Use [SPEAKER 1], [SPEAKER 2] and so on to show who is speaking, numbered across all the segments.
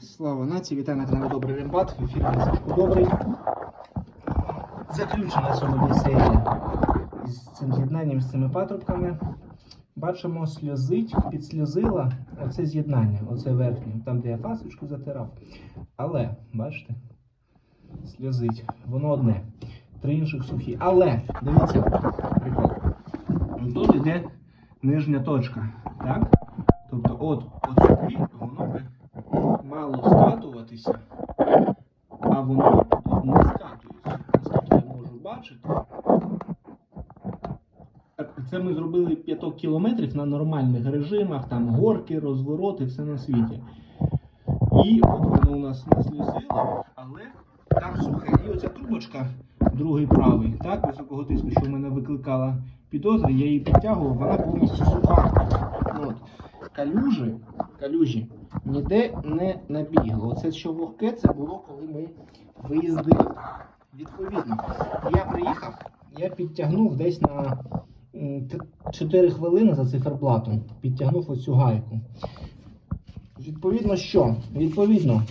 [SPEAKER 1] Слава нації, вітаю на каналі Добрий Рембат. Василько Добрий. Заключена сьогодні серія із цим з'єднанням з цими патрубками. Бачимо, сльозить, підсльозила оце з'єднання, оце верхнє, там, де я фасочку затирав. Але, бачите, сльозить. Воно одне. Три інших сухі. Але, дивіться, прикол. Тут іде нижня точка. Так? Тобто, от, от воно скатуватися, а воно тут не скатується. Наскільки я можу бачити. Це ми зробили 5 кілометрів на нормальних режимах, там горки, розвороти, все на світі. І от воно у нас не слізило, але там сухе. І оця трубочка, другий правий, так, високого тиску, що в мене викликала підозри, я її підтягував, вона повністю суха. От. Калюжі, калюжі ніде не набігло. Оце що вогке, це було, коли ми виїздили. Відповідно, я приїхав, я підтягнув десь на 4 хвилини за циферблатом. Підтягнув оцю гайку. Відповідно, що? Відповідно,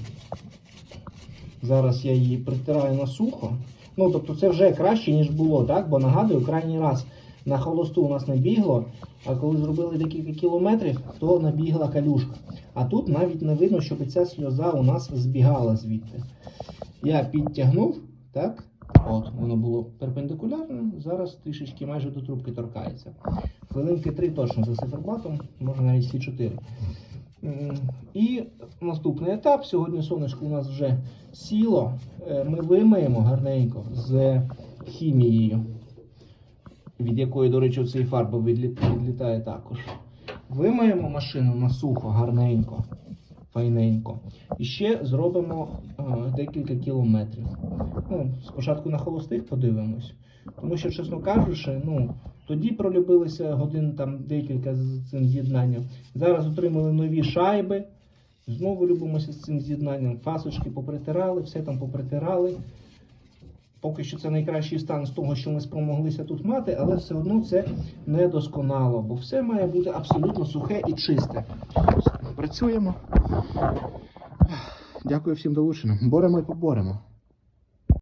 [SPEAKER 1] зараз я її притираю на сухо. Ну, тобто це вже краще, ніж було, так? Бо нагадую, крайній раз на холосту у нас не бігло, а коли зробили декілька кілометрів, то набігла калюшка. А тут навіть не видно, щоб ця сльоза у нас збігала звідти. Я підтягнув, так? От, воно було перпендикулярно, зараз трішечки майже до трубки торкається. Хвилинки 3 точно за циферблатом, може навіть всі 4. І наступний етап. Сьогодні сонечко у нас вже сіло. Е, Ми вимиємо гарненько з хімією, від якої, до речі, цей фарба відлітає також. Вимиємо машину на сухо, гарненько, файненько. І ще зробимо е, декілька кілометрів. Ну, спочатку на холостих подивимось. Тому що, чесно кажучи, ну, тоді пролюбилися годин там декілька з цим з'єднанням. Зараз отримали нові шайби. Знову любимося з цим з'єднанням. Фасочки попритирали, все там попритирали. Поки що це найкращий стан з того, що ми спромоглися тут мати, але все одно це недосконало, бо все має бути абсолютно сухе і чисте. Працюємо. Дякую всім долученим. Боремо і поборемо.